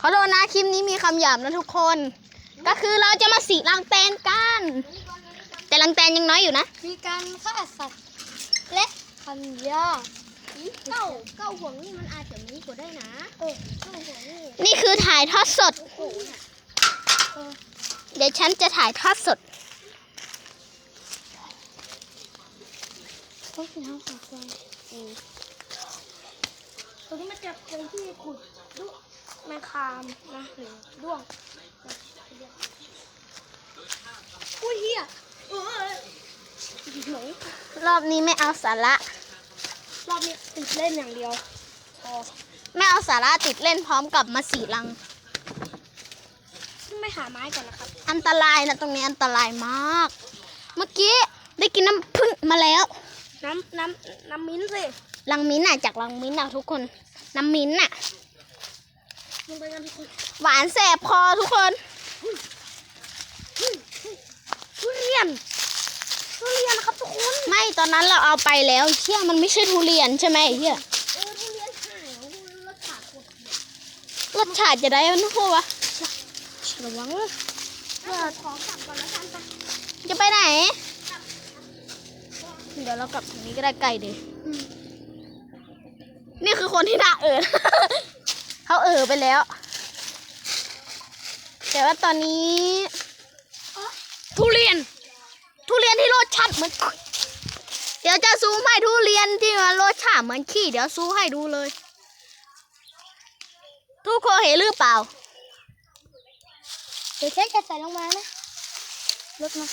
ขอโทษนะคลิปนี้มีคำหยาบนะทุกคน ก็คือเราจะมาสีรังแตนกัน แต่รังแตนยังน้อยอยู่นะ มีการฆ่าสัตว์และพันยาเก้าเก้าห่วงนี่มันอาจจะมีกว่าได้นะเออเก้าห่วงนี่นี่คือถ่ายทอดสด โอ้โหน่ะเดี๋ยวฉันจะถ่ายทอดสด ต้องกินข้าวขาก่อนตรงนี้มันจะเป็นที่ขุดดุ แมงคามนะหรือด้วงอุ้ยเฮียเอ้ยหนูรอบนี้ไม่เอาสาระ รอบนี้ติดเล่นอย่างเดียวพอไม่เอาสาระติดเล่นพร้อมกับมาสีรัง ไม่หาไม้ก่อนนะครับ อันตรายนะตรงนี้อันตรายมาก เมื่อกี้ได้กินน้ำผึ้งมาแล้ว น้ำน้ำน้ำมิ้นสิรังมิ้นน่ะจากรังมิ้นท์น่ะทุกคน น้ำมิ้นน่ะ ลงไปกันทุกคนหวานแสบคอทุกคนทุเรียนทุเรียนนะครับทุกคน ไม่ตอนนั้นเราเอาไปแล้วเชี่ยมันไม่ใช่ทุเรียนใช่ไหมไอ้เฮียเออทุเรียนหายของคุณรสชาติกดรสชาติจะได้มันพูดวะระวังเดี๋ยวขอกลับก่อนแล้วกันไปจะไปไหน เดี๋ยวเรากลับทางนี้ก็ได้ไกลดีนี่คือคนที่น่าเออ เขาเออไปแล้ว แต่ว่าตอนนี้ ทุเรียน ทุเรียนที่รสชาติเหมือน เดี๋ยวจะซูมให้ทุเรียนที่มันรสชาติเหมือนขี้เดี๋ยวซูมให้ดูเลย ทุกคนเห็นหรือเปล่า เดี๋ยวเช็คจะใส่ลงมานะลดมา